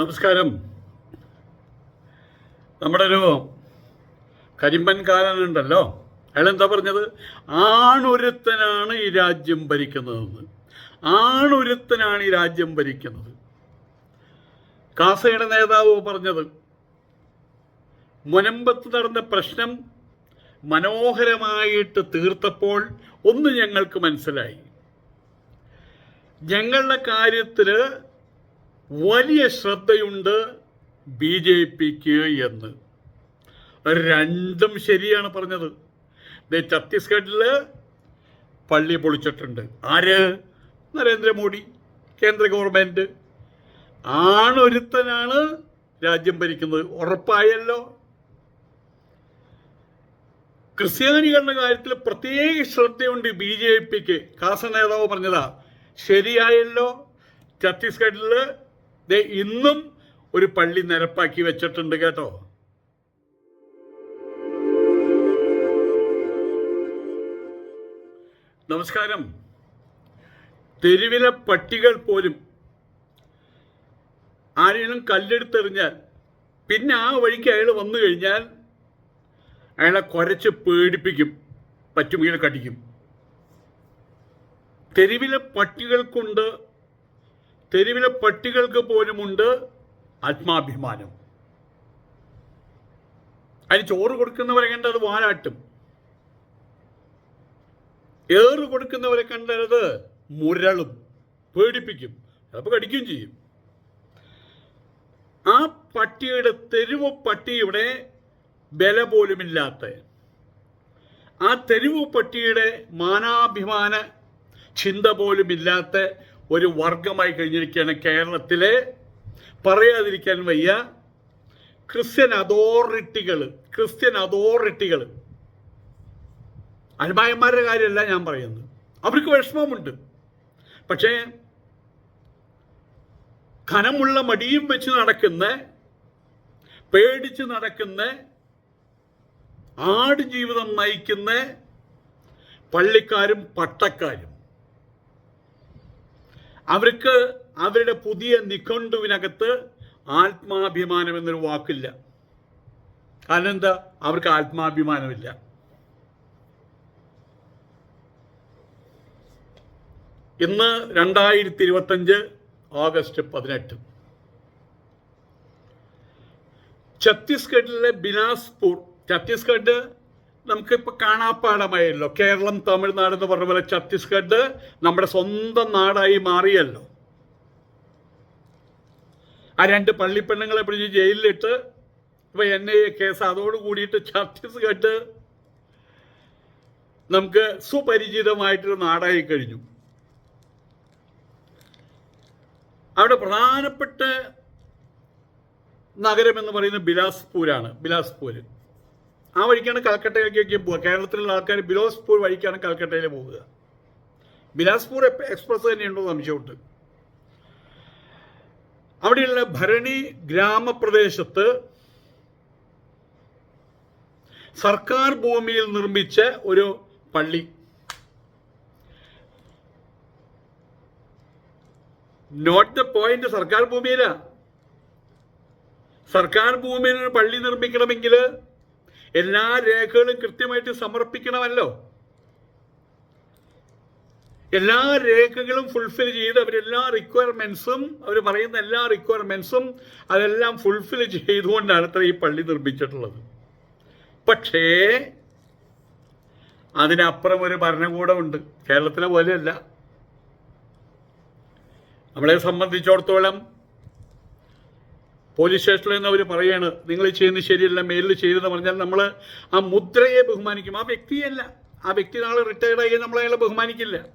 നമസ്കാരം. നമ്മുടെ ഒരു കരിമ്പൻകാരനുണ്ടല്ലോ അയാൾ എന്താ പറഞ്ഞത്? ആണൊരുത്തനാണ് ഈ രാജ്യം ഭരിക്കുന്നതെന്ന്. ആണൊരുത്തനാണ് ഈ രാജ്യം ഭരിക്കുന്നത്. കാസയുടെ നേതാവ് പറഞ്ഞത് മുനമ്പത്ത് നടന്ന പ്രശ്നം മനോഹരമായിട്ട് തീർത്തപ്പോൾ ഒന്ന് ഞങ്ങൾക്ക് മനസ്സിലായി. ഞങ്ങളുടെ കാര്യത്തിൽ വലിയ ശ്രദ്ധയുണ്ട് ബി ജെ പിക്ക് എന്ന്. രണ്ടും ശരിയാണ് പറഞ്ഞത്. ദേ ഛത്തീസ്ഗഡിൽ പള്ളി പൊളിച്ചിട്ടുണ്ട്. ആര്? നരേന്ദ്രമോദി കേന്ദ്ര ഗവൺമെന്റ് ആണൊരുത്തനാണ് രാജ്യം ഭരിക്കുന്നത്. ഉറപ്പായല്ലോ. ക്രിസ്ത്യാനികളുടെ കാര്യത്തിൽ പ്രത്യേക ശ്രദ്ധയുണ്ട് ബി ജെ പിക്ക്. കാസ നേതാവ് പറഞ്ഞതാ. ശരിയായല്ലോ. ഛത്തീസ്ഗഡിൽ ദേ ഇന്നും ഒരു പള്ളി നിരപ്പാക്കി വെച്ചിട്ടുണ്ട് കേട്ടോ. നമസ്കാരം. തെരുവിലെ പട്ടികൾ പോലും ആരെങ്കിലും കല്ലെടുത്തെറിഞ്ഞാൽ പിന്നെ ആ വഴിക്ക് അയാൾ വന്നു കഴിഞ്ഞാൽ അയാളെ കുരച്ച് പേടിപ്പിക്കും പറ്റുമെങ്കിൽ കടിക്കും. തെരുവിലെ പട്ടികൾക്കുണ്ട് തെരുവിലെ പട്ടികൾക്ക് പോലുമുണ്ട് ആത്മാഭിമാനം. അതിന് ചോറ് കൊടുക്കുന്നവരെ കണ്ടത് വാലാട്ടും. ഏറ് കൊടുക്കുന്നവരെ കണ്ടത് മുരളും പേടിപ്പിക്കും ചിലപ്പോൾ കടിക്കുകയും ചെയ്യും. ആ പട്ടിയുടെ തെരുവ് പട്ടിയുടെ ബല പോലുമില്ലാത്ത ആ തെരുവ് പട്ടിയുടെ മാനാഭിമാന ചിന്ത പോലുമില്ലാത്ത ഒരു വർഗമായി കഴിഞ്ഞിരിക്കുകയാണ് കേരളത്തിലെ. പറയാതിരിക്കാൻ വയ്യ. ക്രിസ്ത്യൻ അതോറിറ്റികൾ ക്രിസ്ത്യൻ അതോറിറ്റികൾ അൽമായന്മാരുടെ കാര്യമല്ല ഞാൻ പറയുന്നത്. അവർക്ക് വിഷമമുണ്ട്. പക്ഷേ ഖനമുള്ള മടിയും വെച്ച് നടക്കുന്ന പേടിച്ച് നടക്കുന്ന ആട് ജീവിതം നയിക്കുന്ന പള്ളിക്കാരും പട്ടക്കാരും അവർക്ക് അവരുടെ പുതിയ നിഘണ്ടുവിനകത്ത് ആത്മാഭിമാനം എന്നൊരു വാക്കില്ല. കാരണം എന്താ? അവർക്ക് ആത്മാഭിമാനമില്ല. ഇന്ന് രണ്ടായിരത്തി ഇരുപത്തഞ്ച് ഓഗസ്റ്റ് പതിനെട്ട്. ഛത്തീസ്ഗഡിലെ ബിലാസ്പൂർ ഛത്തീസ്ഗഡ് നമുക്കിപ്പോൾ കാണാപ്പാടമായല്ലോ. കേരളം തമിഴ്നാട് എന്ന് പറഞ്ഞ പോലെ ഛത്തീസ്ഗഡ് നമ്മുടെ സ്വന്തം നാടായി മാറിയല്ലോ. ആ രണ്ട് പള്ളിപ്പെണ്ണുങ്ങളെ പിടിച്ച് ജയിലിലിട്ട് ഇപ്പൊ എൻ ഐ എ കേസ് അതോട് കൂടിയിട്ട് ഛത്തീസ്ഗഡ് നമുക്ക് സുപരിചിതമായിട്ടൊരു നാടായി കഴിഞ്ഞു. അവിടെ പ്രധാനപ്പെട്ട നഗരം എന്ന് പറയുന്നത് ബിലാസ്പൂരാണ്. ബിലാസ്പൂർ ആ വഴിക്കാണ് കൽക്കട്ടയിലേക്ക് പോവുക. കേരളത്തിലുള്ള ആൾക്കാർ ബിലാസ്പൂർ വഴിക്കാണ് കൽക്കട്ടയിൽ പോവുക. ബിലാസ്പൂർ എക്സ്പ്രസ് തന്നെയുണ്ടോ സംശയമുണ്ട് അവിടെയുള്ള ഭരണി ഗ്രാമപ്രദേശത്ത് സർക്കാർ ഭൂമിയിൽ നിർമ്മിച്ച ഒരു പള്ളി. നോട്ട് ദ പോയിന്റ് സർക്കാർ ഭൂമിയിലാ. സർക്കാർ ഭൂമിയിൽ ഒരു പള്ളി നിർമ്മിക്കണമെങ്കിൽ എല്ലാ രേഖകളും കൃത്യമായിട്ട് സമർപ്പിക്കണമല്ലോ. എല്ലാ രേഖകളും ഫുൾഫിൽ ചെയ്ത് അവരെല്ലാ റിക്വയർമെന്റ്സും അവർ പറയുന്ന എല്ലാ റിക്വയർമെന്റ്സും അതെല്ലാം ഫുൾഫിൽ ചെയ്തുകൊണ്ടാണ് അത്ര ഈ പള്ളി നിർമ്മിച്ചിട്ടുള്ളത്. പക്ഷേ അതിനപ്പുറം ഒരു ഭരണകൂടമുണ്ട്. കേരളത്തിലെ പോലെയല്ല. നമ്മളെ സംബന്ധിച്ചിടത്തോളം പോലീസ് സ്റ്റേഷനിൽ നിന്ന് അവർ പറയാണ് നിങ്ങൾ ചെയ്യുന്നത് ശരിയല്ല മേലിൽ ചെയ്തെന്ന് പറഞ്ഞാൽ നമ്മൾ ആ മുദ്രയെ ബഹുമാനിക്കും. ആ വ്യക്തിയല്ല. ആ വ്യക്തി നാളെ റിട്ടയർഡ് ആയി നമ്മൾ അയാളെ ബഹുമാനിക്കില്ല.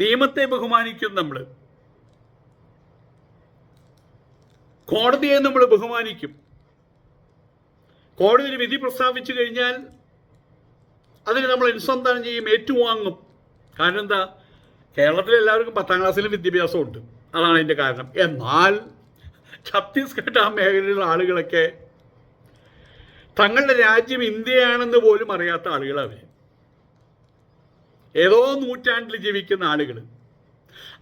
നിയമത്തെ ബഹുമാനിക്കും നമ്മൾ കോടതിയെ നമ്മൾ ബഹുമാനിക്കും. കോടതി ഒരു വിധി പ്രസ്താവിച്ചു കഴിഞ്ഞാൽ അതിന് നമ്മൾ അനുസന്ധാനം ചെയ്യും ഏറ്റുവാങ്ങും. കാരണം എന്താ? കേരളത്തിൽ എല്ലാവർക്കും പത്താം ക്ലാസ്സിലും വിദ്യാഭ്യാസമുണ്ട്. അതാണ് അതിന്റെ കാരണം. എന്നാൽ ഛത്തീസ്ഗഡ് ആ മേഖലയിലുള്ള ആളുകളൊക്കെ തങ്ങളുടെ രാജ്യം ഇന്ത്യയാണെന്ന് പോലും അറിയാത്ത ആളുകളാണ് ഏതോ നൂറ്റാണ്ടിൽ ജീവിക്കുന്ന ആളുകൾ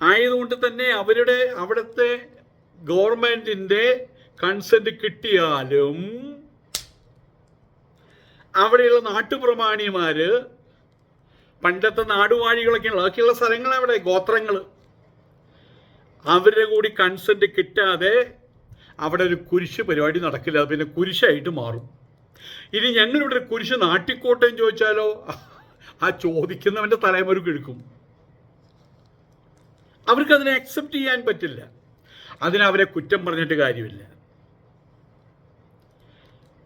ആയതുകൊണ്ട് തന്നെ അവരുടെ അവിടുത്തെ ഗവൺമെന്റിന്റെ കൺസെന്റ് കിട്ടിയാലും അവിടെയുള്ള നാട്ടുപ്രമാണിമാര് പണ്ടത്തെ നാടുവാഴികളൊക്കെ ബാക്കിയുള്ള സ്ഥലങ്ങൾ അവിടെ ഗോത്രങ്ങൾ അവരുടെ കൂടി കൺസെന്റ് കിട്ടാതെ അവിടെ ഒരു കുരിശ് പരിപാടി നടക്കില്ല. പിന്നെ കുരിശായിട്ട് മാറും. ഇനി ഞങ്ങളിവിടെ ഒരു കുരിശ് നാട്ടിക്കോട്ടെ എന്ന് ചോദിച്ചാലോ? ആ ചോദിക്കുന്നവന്റെ തലമുറ കിഴക്കും അവർക്ക് അതിനെ അക്സെപ്റ്റ് ചെയ്യാൻ പറ്റില്ല. അതിനവരെ കുറ്റം പറഞ്ഞിട്ട് കാര്യമില്ല.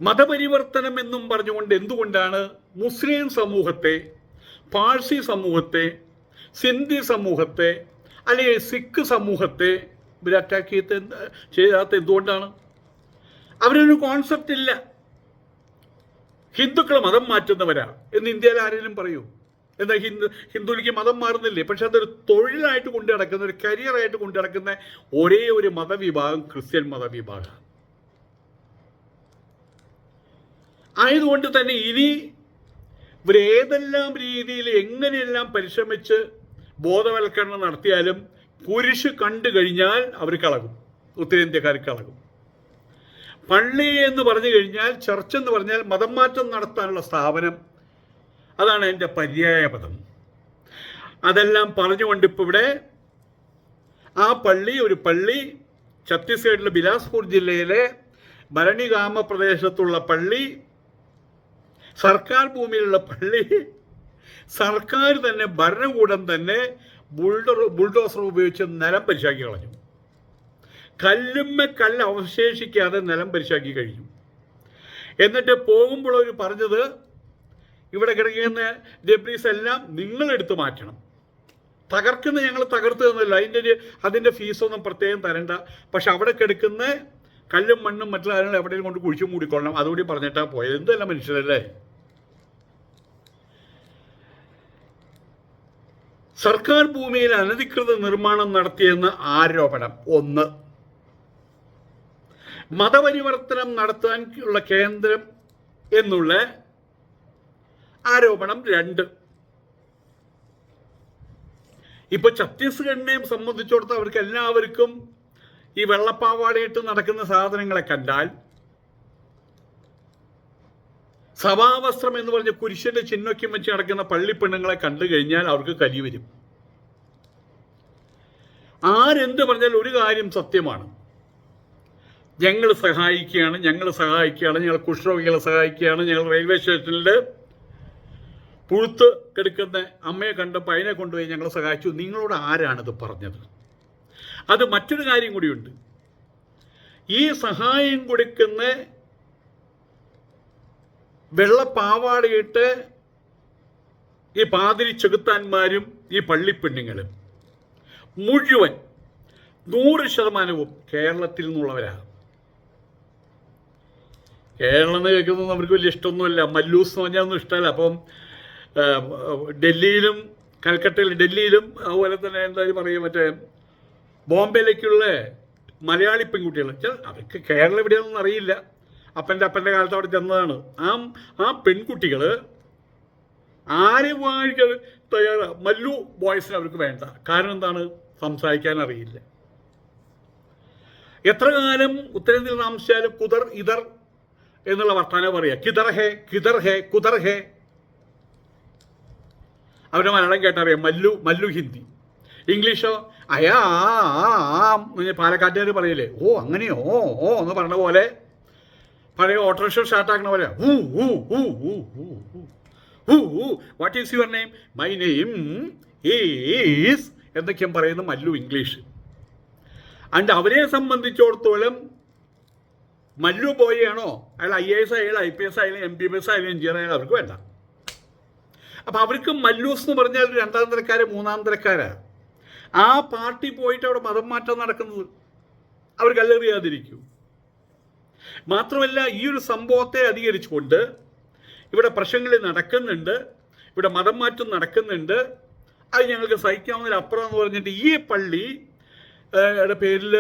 മതപരിവർത്തനം എന്നും പറഞ്ഞുകൊണ്ട് എന്തുകൊണ്ടാണ് മുസ്ലിം സമൂഹത്തെ പാഴ്സി സമൂഹത്തെ സിന്ധി സമൂഹത്തെ അല്ലെങ്കിൽ സിഖ് സമൂഹത്തെ ഇവർ അറ്റാക്ക് ചെയ്ത് ചെയ്യാത്ത എന്തുകൊണ്ടാണ്? അവരൊരു കോൺസെപ്റ്റ് ഇല്ല. ഹിന്ദുക്കൾ മതം മാറ്റുന്നവരാണ് എന്ന് ഇന്ത്യയിൽ ആരെങ്കിലും പറയൂ. എന്താ ഹിന്ദു ഹിന്ദുവിലേക്ക് മതം മാറുന്നില്ലേ? പക്ഷെ അതൊരു തൊഴിലായിട്ട് കൊണ്ടു നടക്കുന്ന ഒരു കരിയറായിട്ട് കൊണ്ടു നടക്കുന്ന ഒരേ ഒരു മതവിഭാഗം ക്രിസ്ത്യൻ മതവിഭാഗം. ആയതുകൊണ്ട് തന്നെ ഇനി ഇവരേതെല്ലാം രീതിയിൽ എങ്ങനെയെല്ലാം പരിശ്രമിച്ച് ബോധവൽക്കരണം നടത്തിയാലും കുരിശ് കണ്ടു കഴിഞ്ഞാൽ അവർ കളകും ഉത്തരേന്ത്യക്കാർ കളകും പള്ളി എന്ന് പറഞ്ഞു കഴിഞ്ഞാൽ ചർച്ച് എന്ന് പറഞ്ഞാൽ മതം മാറ്റം നടത്താനുള്ള സ്ഥാപനം. അതാണ് എന്റെ പര്യായ പദം. അതെല്ലാം പറഞ്ഞുകൊണ്ട് ഇപ്പോൾ ഇവിടെ ആ പള്ളി ഒരു പള്ളി ഛത്തീസ്ഗഡിലെ ബിലാസ്പൂർ ജില്ലയിലെ ഭരണി ഗ്രാമപ്രദേശത്തുള്ള പള്ളി സർക്കാർ ഭൂമിയിലുള്ള പള്ളി സർക്കാർ തന്നെ ഭരണകൂടം തന്നെ ബുൾഡർ ബുൾഡോസർ ഉപയോഗിച്ച് നിലം പരിശാക്കി കളഞ്ഞു. കല്ലുമ്മ കല്ല് അവശേഷിക്കാതെ നിലം പരിശാക്കി കഴിഞ്ഞു. എന്നിട്ട് പോകുമ്പോൾ അവർ പറഞ്ഞത് ഇവിടെ കിടക്കുന്ന ഡെബ്രീസ് എല്ലാം നിങ്ങളെടുത്ത് മാറ്റണം. തകർക്കുന്ന ഞങ്ങൾ തകർത്ത് തന്നല്ലോ അതിന്റെ അതിന്റെ ഫീസൊന്നും പ്രത്യേകം തരണ്ട. പക്ഷെ അവിടെ കിടക്കുന്ന കല്ലും മണ്ണും മറ്റുള്ള കാര്യങ്ങൾ എവിടെയും കൊണ്ട് കുഴിച്ചു മൂടിക്കൊള്ളണം. അതുകൂടി പറഞ്ഞിട്ടാണ് പോയത്. എന്തല്ല മനുഷ്യരല്ലേ? സർക്കാർ ഭൂമിയിൽ അനധികൃത നിർമ്മാണം നടത്തിയെന്ന ആരോപണം. ഒന്ന്. മതപരിവർത്തനം നടത്താനുള്ള കേന്ദ്രം എന്നുള്ള ആരോപണം. രണ്ട്. ഇപ്പൊ ഛത്തീസ്ഗഡിനെ സംബന്ധിച്ചിടത്തോളം അവർക്ക് എല്ലാവർക്കും ഈ വെള്ളപ്പാവാടയിട്ട് നടക്കുന്ന സാധനങ്ങളെ കണ്ടാൽ സഭാവസ്ത്രം എന്ന് പറഞ്ഞ കുരിശന്റെ ചിഹ്നൊക്കെ വെച്ച് നടക്കുന്ന പള്ളിപ്പെണ്ണുങ്ങളെ കണ്ടു കഴിഞ്ഞാൽ അവർക്ക് കലി വരും. ആരെന്ത് പറഞ്ഞാൽ ഒരു കാര്യം സത്യമാണ്. ഞങ്ങൾ സഹായിക്കുകയാണ് ഞങ്ങൾ സഹായിക്കുകയാണ് ഞങ്ങൾ കുഷ്ഠരോഗികളെ സഹായിക്കുകയാണ് ഞങ്ങൾ റെയിൽവേ സ്റ്റേഷനിൽ പുഴുത്ത് കെടുക്കുന്ന അമ്മയെ കണ്ടപ്പോൾ അതിനെ കൊണ്ടുപോയി ഞങ്ങൾ സഹായിച്ചു. നിങ്ങളോട് ആരാണിത് പറഞ്ഞത്? അത് മറ്റൊരു കാര്യം കൂടിയുണ്ട്. ഈ സഹായം കൊടുക്കുന്ന വെള്ളപ്പാവാടയിട്ട് ഈ പാതിരി ചെകുത്താന്മാരും ഈ പള്ളിപ്പെണ്ണുങ്ങളും മുഴുവൻ നൂറ് ശതമാനവും കേരളത്തിൽ നിന്നുള്ളവരാണ് കേരളം എന്ന് കേൾക്കുന്നത് അവർക്ക് വലിയ ഇഷ്ടമൊന്നുമില്ല. മല്ലൂസ് എന്ന് പറഞ്ഞാൽ ഒന്നും ഇഷ്ടമല്ല. അപ്പം ഡൽഹിയിലും കൽക്കട്ടയിൽ ഡൽഹിയിലും അതുപോലെ തന്നെ എന്തായാലും പറയുക മറ്റേ ബോംബെയിലേക്കുള്ള മലയാളി പെൺകുട്ടികൾ അവർക്ക് കേരളം എവിടെയാണെന്ന് അറിയില്ല. അപ്പന്റെ അപ്പന്റെ കാലത്ത് അവിടെ ചെന്നതാണ് ആ ആ പെൺകുട്ടികൾ ആരെ തയ്യാറ മല്ലു ബോയ്സിന് അവർക്ക് വേണ്ട കാരണം എന്താണ് സംസാരിക്കാൻ അറിയില്ല എത്ര കാലം ഉത്തരേന്ത്യയിൽ താമസിച്ചാലും കുതർ ഇതർ എന്നുള്ള വർത്താനം പറയുക കിതർ ഹേ കിതർ ഹേ കുതർ ഹേ അവരുടെ മലയാളം കേട്ടറിയാം മല്ലു മല്ലു ഹിന്ദി ഇംഗ്ലീഷോ അയാ പാലക്കാട്ടുകാർ പറയില്ലേ ഓ അങ്ങനെയോ ഓ എന്ന് പറഞ്ഞ പോലെ പഴയ ഓട്ടോറിക്ഷ സ്റ്റാർട്ടാക്കണ പോലെ. What is your name my name is എന്നൊക്കെയും പറയുന്ന മല്ലു ഇംഗ്ലീഷ്. ആൻഡ് അവരെ സംബന്ധിച്ചിടത്തോളം മല്ലു പോയാണോ അയാൾ ഐ എ എസ് ആയാലും ഐ പി എസ് ആയാലും എം ബി ബി എസ് ആയാലും എഞ്ചിനീയർ ആയാലും അവർക്ക് വേണ്ട. അപ്പം അവർക്ക് മല്ലൂസ് എന്ന് പറഞ്ഞാൽ രണ്ടാം തരക്കാര് മൂന്നാം തരക്കാരാണ് ആ പാർട്ടി പോയിട്ട് അവിടെ മതം മാറ്റം നടക്കുന്നത്. അവർ കല്ലെറിയാതിരിക്കും മാത്രമല്ല ഈ ഒരു സംഭവത്തെ അധികരിച്ചുകൊണ്ട് ഇവിടെ പ്രശ്നങ്ങൾ നടക്കുന്നുണ്ട് ഇവിടെ മതം മാറ്റം നടക്കുന്നുണ്ട്. അത് ഞങ്ങൾക്ക് സഹിക്കാവുന്നതിലപ്പുറം എന്ന് പറഞ്ഞിട്ട് ഈ പള്ളി പേരിൽ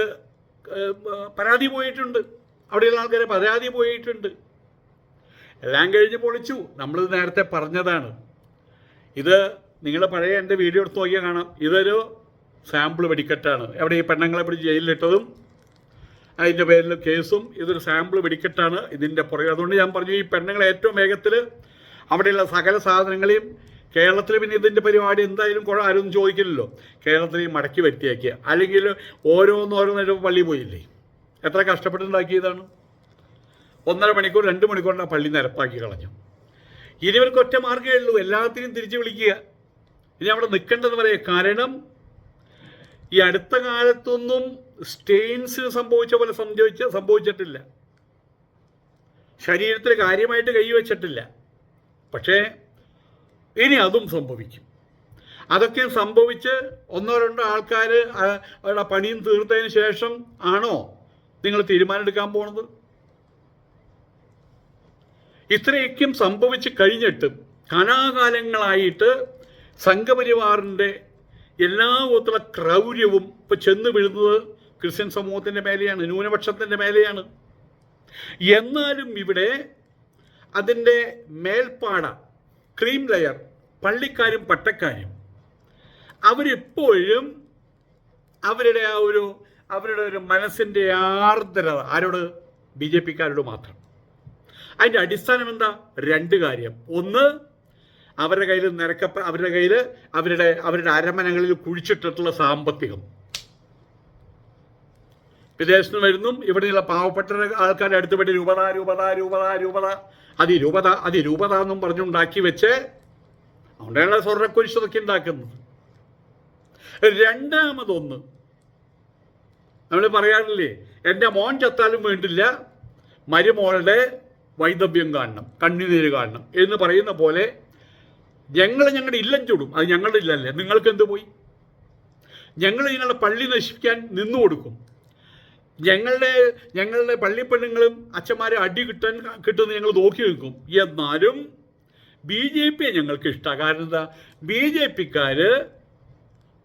പരാതി പോയിട്ടുണ്ട്. അവിടെയുള്ള ആൾക്കാരെ പരാതി പോയിട്ടുണ്ട്. എല്ലാം കഴിഞ്ഞ് പൊളിച്ചു. നമ്മൾ നേരത്തെ പറഞ്ഞതാണ്. ഇത് നിങ്ങളുടെ പഴയ എന്റെ വീഡിയോ എടുത്ത് നോക്കിയാൽ കാണാം. ഇതൊരു സാമ്പിൾ വെടിക്കെട്ടാണ്. എവിടെ ഈ പെണ്ണുങ്ങളെ പിടിച്ച് ജയിലിലിട്ടതും അതിന്റെ പേരിൽ കേസും ഇതൊരു സാമ്പിൾ വെടിക്കെട്ടാണ് ഇതിന്റെ പുറകെ. അതുകൊണ്ട് ഞാൻ പറഞ്ഞു ഈ പെണ്ണുങ്ങൾ ഏറ്റവും വേഗത്തിൽ അവിടെയുള്ള സകല സാധനങ്ങളെയും കേരളത്തിൽ പിന്നെ ഇതിന്റെ പരിപാടി എന്തായാലും കുഴ ആരും ചോദിക്കില്ലല്ലോ. കേരളത്തിൽ മടക്കി വരുത്തിയാക്കിയ അല്ലെങ്കിൽ ഓരോന്നോരോന്നേരം പള്ളി പോയില്ലേ? എത്ര കഷ്ടപ്പെട്ടുണ്ടാക്കിയതാണ്? ഒന്നര മണിക്കൂർ രണ്ട് മണിക്കൂറിന്റെ പള്ളി നിരപ്പാക്കി കളഞ്ഞു. ഇനി ഇവർക്ക് ഒറ്റ മാർഗമേ ഉള്ളൂ. എല്ലാത്തിനും തിരിച്ചു വിളിക്കുക. ഇനി അവിടെ നിൽക്കേണ്ടത് പറയുക കാരണം ഈ അടുത്ത കാലത്തൊന്നും സ്റ്റെയിൻസ് സംഭവിച്ച പോലെ സംഭവിച്ച സംഭവിച്ചിട്ടില്ല. ശരീരത്തിൽ കാര്യമായിട്ട് കൈവച്ചിട്ടില്ല പക്ഷേ ഇനി അതും സംഭവിക്കും. അതൊക്കെ സംഭവിച്ച് ഒന്നോ രണ്ടോ ആൾക്കാർ അവരുടെ പണിയും തീർത്തതിന് ശേഷം ആണോ നിങ്ങൾ തീരുമാനമെടുക്കാൻ പോണത്? ഇത്രയൊക്കെയും സംഭവിച്ച് കഴിഞ്ഞിട്ടും കലാകാലങ്ങളായിട്ട് സംഘപരിവാറിന്റെ എല്ലാ വിധത്തിലുള്ള ക്രൗര്യവും ഇപ്പം ചെന്ന് വീഴുന്നത് ക്രിസ്ത്യൻ സമൂഹത്തിന്റെ മേലെയാണ് ന്യൂനപക്ഷത്തിന്റെ മേലെയാണ്. എന്നാലും ഇവിടെ അതിന്റെ മേൽപ്പാട ക്രീം ലെയർ പള്ളിക്കാരും പട്ടക്കാരും അവരെപ്പോഴും അവരുടെ ആ ഒരു അവരുടെ ഒരു മനസ്സിന്റെ ആർദ്രത ആരോട്? ബി ജെ പിക്കാരോട് മാത്രം. അതിന്റെ അടിസ്ഥാനം എന്താ? രണ്ട് കാര്യം. ഒന്ന് അവരുടെ കയ്യിൽ നിരക്കപ്പ അവരുടെ കയ്യിൽ അവരുടെ അവരുടെ അരമനകളിൽ കുഴിച്ചിട്ടിട്ടുള്ള സാമ്പത്തികം. വിദേശത്ത് നിന്ന് വരുന്നു ഇവിടെയുള്ള പാവപ്പെട്ട ആൾക്കാരുടെ അടുത്ത് വേണ്ടി രൂപത രൂപത രൂപത രൂപത അതിരൂപത അതിരൂപത എന്നും പറഞ്ഞുണ്ടാക്കി വെച്ച് അതുകൊണ്ടാണ് സ്വർണക്കുരിശതൊക്കെ ഉണ്ടാക്കുന്നത് രണ്ടാമതൊന്ന് നമ്മൾ പറയാറില്ലേ എന്റെ മോൻ ചത്താലും വേണ്ടില്ല മരുമോളുടെ വൈദവ്യം കാണണം കണ്ണുനീര് കാണണം എന്ന് പറയുന്ന പോലെ ഞങ്ങൾ ഞങ്ങളുടെ ഇല്ലം ചൂടും. അത് ഞങ്ങളുടെ ഇല്ലല്ലേ? നിങ്ങൾക്ക് എന്ത് പോയി? ഞങ്ങൾ നിങ്ങളുടെ പള്ളി നശിപ്പിക്കാൻ നിന്നു കൊടുക്കും ഞങ്ങളുടെ ഞങ്ങളുടെ പള്ളിപ്പെണ്ണുങ്ങളും അച്ഛന്മാരെ അടി കിട്ടാൻ കിട്ടുമെന്ന് ഞങ്ങൾ നോക്കി നിൽക്കും. എന്നാലും ബി ജെ പിയെ ഞങ്ങൾക്ക് ഇഷ്ടമാണ് കാരണം എന്താ? ബി ജെ പിക്കാർ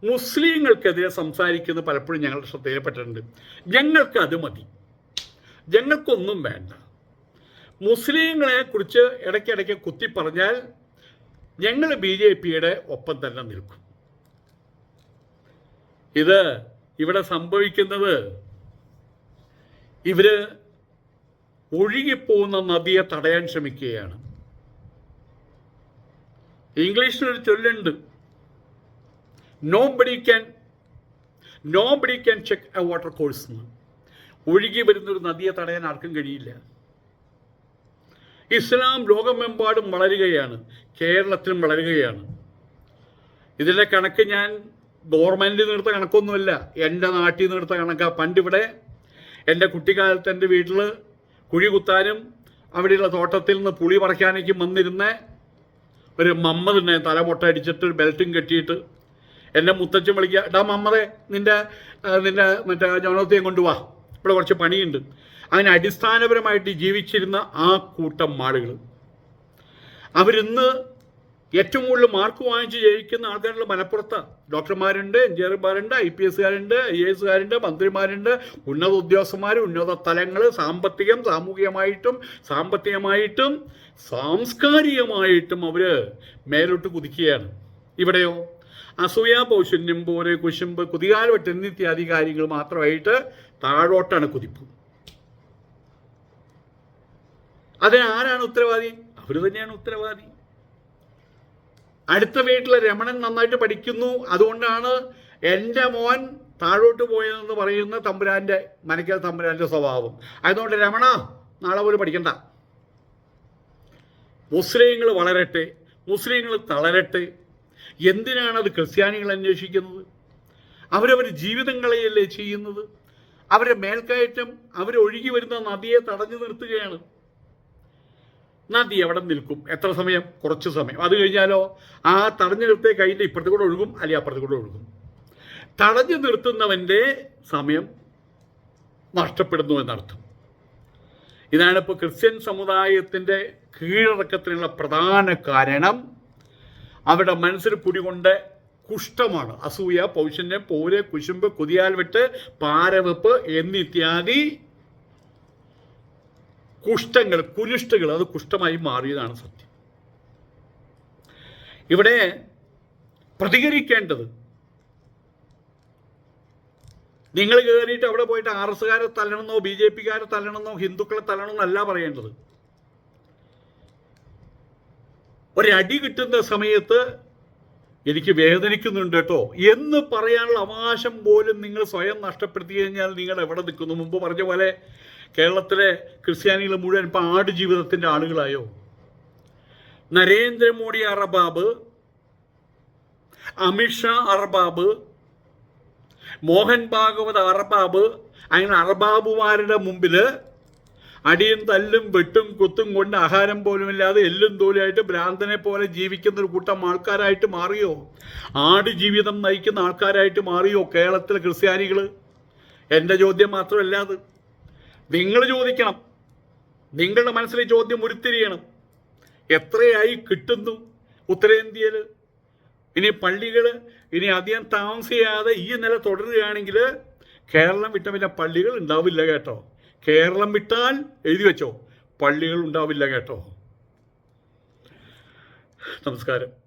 മുസ്ലിങ്ങൾക്കെതിരെ സംസാരിക്കുന്നത് പലപ്പോഴും ഞങ്ങളുടെ ശ്രദ്ധയിൽപ്പെട്ടിട്ടുണ്ട്. ഞങ്ങൾക്ക് അത് മതി. ഞങ്ങൾക്കൊന്നും വേണ്ട. മുസ്ലിങ്ങളെ കുറിച്ച് ഇടയ്ക്കിടയ്ക്ക് കുത്തി പറഞ്ഞാൽ ഞങ്ങൾ ബി ജെ പിയുടെ ഒപ്പം തന്നെ നിൽക്കും. ഇത് ഇവിടെ സംഭവിക്കുന്നത് ഇവർ ഒഴുകിപ്പോകുന്ന നദിയെ തടയാൻ ശ്രമിക്കുകയാണ്. ഇംഗ്ലീഷിലൊരു ചൊല്ലുണ്ട്. Nobody can nobody can check a water course എന്ന്. ഒഴുകി വരുന്നൊരു നദിയെ തടയാൻ ആർക്കും കഴിയില്ല. ഇസ്ലാം ലോകമെമ്പാടും വളരുകയാണ്. കേരളത്തിലും വളരുകയാണ്. ഇതിന്റെ കണക്ക് ഞാൻ ഗവൺമെന്റ് നിർത്ത കണക്കൊന്നുമില്ല. എന്റെ നാട്ടിൽ നിർത്ത കണക്കാണ് പണ്ടിവിടെ എന്റെ കുട്ടിക്കാലത്ത് എന്റെ വീട്ടിൽ കുഴി കുത്താനും അവിടെയുള്ള തോട്ടത്തിൽ നിന്ന് പുളി പറിക്കാനേക്കും വന്നിരുന്ന ഒരു മമ്മദിനെ തല അടിച്ചിട്ട് ഒരു ബെൽറ്റും കെട്ടിയിട്ട് എന്റെ മുത്തച്ഛൻ വിളിക്കുക ഡാ മമ്മതെ നിന്റെ നിന്റെ മറ്റേ ജനത്തെയും കൊണ്ടുവാ ഇവിടെ കുറച്ച് പണിയുണ്ട്. അങ്ങനെ അടിസ്ഥാനപരമായിട്ട് ജീവിച്ചിരുന്ന ആ കൂട്ടം ആളുകൾ അവരിന്ന് ഏറ്റവും കൂടുതൽ മാർക്ക് വാങ്ങിച്ച് ജയിക്കുന്ന ആൾക്കാരുടെ മലപ്പുറത്ത്. ഡോക്ടർമാരുണ്ട് എഞ്ചിനീയർമാരുണ്ട് ഐ പി എസ്കാരുണ്ട് ഐ എ എസുകാരുണ്ട് മന്ത്രിമാരുണ്ട്. ഉന്നത ഉദ്യോഗസ്ഥന്മാർ ഉന്നത തലങ്ങൾ സാമ്പത്തികം സാമൂഹികമായിട്ടും സാമ്പത്തികമായിട്ടും സാംസ്കാരികമായിട്ടും അവർ മേലോട്ട് കുതിക്കുകയാണ്. ഇവിടെയോ? അസൂയ പൗശന്യം പോലെ കുശുമ്പ് കുതികാല എന്നിത്യാദി കാര്യങ്ങൾ മാത്രമായിട്ട് താഴോട്ടാണ് കുതിപ്പ്. അതിനാരാണ് ഉത്തരവാദി? അവർ തന്നെയാണ് ഉത്തരവാദി. അടുത്ത വീട്ടിലെ രമണൻ നന്നായിട്ട് പഠിക്കുന്നു. അതുകൊണ്ടാണ് എന്റെ മോൻ താഴോട്ട് പോയതെന്ന് പറയുന്ന തമ്പുരാന്റെ മനക്കൽ തമ്പുരാന്റെ സ്വഭാവം. അതുകൊണ്ട് രമണ നാളെ പോലും പഠിക്കണ്ട. മുസ്ലിങ്ങൾ വളരട്ടെ മുസ്ലിങ്ങൾ തളരട്ടെ. എന്തിനാണ് അത് ക്രിസ്ത്യാനികൾ അന്വേഷിക്കുന്നത്? അവരവർ ജീവിതങ്ങളെയല്ലേ ചെയ്യുന്നത്? അവരുടെ മേൽക്കയറ്റം അവരൊഴുകി വരുന്ന നദിയെ തടഞ്ഞു നിർത്തുകയാണ്. നദി എവിടെ നിൽക്കും. എത്ര സമയം? കുറച്ച് സമയം. അത് കഴിഞ്ഞാലോ? ആ തടഞ്ഞു നിർത്തിയ കയ്യിൽ ഇപ്പുറത്ത് കൂടെ ഒഴുകും അല്ലെങ്കിൽ അപ്പുറത്ത് കൂടെ ഒഴുകും. തടഞ്ഞു നിർത്തുന്നവന്റെ സമയം നഷ്ടപ്പെടുന്നു എന്നർത്ഥം. ഇതാണ് ഇപ്പോൾ ക്രിസ്ത്യൻ സമുദായത്തിന്റെ കീഴടക്കത്തിനുള്ള പ്രധാന കാരണം. അവരുടെ മനസ്സിൽ കുടികൊണ്ട് കുഷ്ഠമാണ്. അസൂയ പൗഷന്യം പോര് കുശുമ്പ് കുതിയാൽ വെട്ട് പാരവെപ്പ് എന്നിത്യാദി കുഷ്ഠങ്ങൾ കുരിഷ്ടകൾ അത് കുഷ്ഠമായി മാറിയതാണ് സത്യം. ഇവിടെ പ്രതികരിക്കേണ്ടത് നിങ്ങൾ കയറിയിട്ട് അവിടെ പോയിട്ട് ആർ എസ്സുകാരെ തല്ലണമെന്നോ ബി ജെ പിക്കാരെ തല്ലണമെന്നോ ഹിന്ദുക്കളെ തല്ലണമെന്നല്ല പറയേണ്ടത്. ഒരടി കിട്ടുന്ന സമയത്ത് എനിക്ക് വേദനിക്കുന്നുണ്ട് കേട്ടോ. എന്ന് പറയാനുള്ള അവകാശം പോലും നിങ്ങൾ സ്വയം നഷ്ടപ്പെടുത്തി കഴിഞ്ഞാൽ നിങ്ങൾ എവിടെ നിൽക്കുന്നു? മുമ്പ് പറഞ്ഞ പോലെ കേരളത്തിലെ ക്രിസ്ത്യാനികൾ മുഴുവൻ ഇപ്പം ആട് ജീവിതത്തിന്റെ ആളുകളായോ? നരേന്ദ്രമോദി അറബാബ് അമിത്ഷാ അറബാബ് മോഹൻ ഭാഗവത് അറബാബ് അങ്ങനെ അറബാബുമാരുടെ മുമ്പിൽ അടിയും തല്ലും വെട്ടും കുത്തും കൊണ്ട് ആഹാരം പോലുമില്ലാതെ എല്ലും തോലിയായിട്ട് ഭ്രാന്തനെ പോലെ ജീവിക്കുന്ന ഒരു കൂട്ടം ആൾക്കാരായിട്ട് മാറിയോ? ആട് ജീവിതം നയിക്കുന്ന ആൾക്കാരായിട്ട് മാറിയോ കേരളത്തിലെ ക്രിസ്ത്യാനികൾ എന്റെ ചോദ്യം മാത്രമല്ല അത്. നിങ്ങൾ ചോദിക്കണം. നിങ്ങളുടെ മനസ്സിലെ ചോദ്യം ഉരുത്തിരിയണം. എത്രയായി കിട്ടുന്നു ഉത്തരേന്ത്യയിൽ ഇനി പള്ളികൾ ഇനി അധികം താമസിയാതെ ഈ നില തുടരുകയാണെങ്കിൽ കേരളം വിട്ട പിന്നെ പള്ളികൾ ഉണ്ടാവില്ല കേട്ടോ. കേരളം വിട്ടാൽ എഴുതി വെച്ചോ. പള്ളികൾ ഉണ്ടാവില്ല കേട്ടോ. നമസ്കാരം.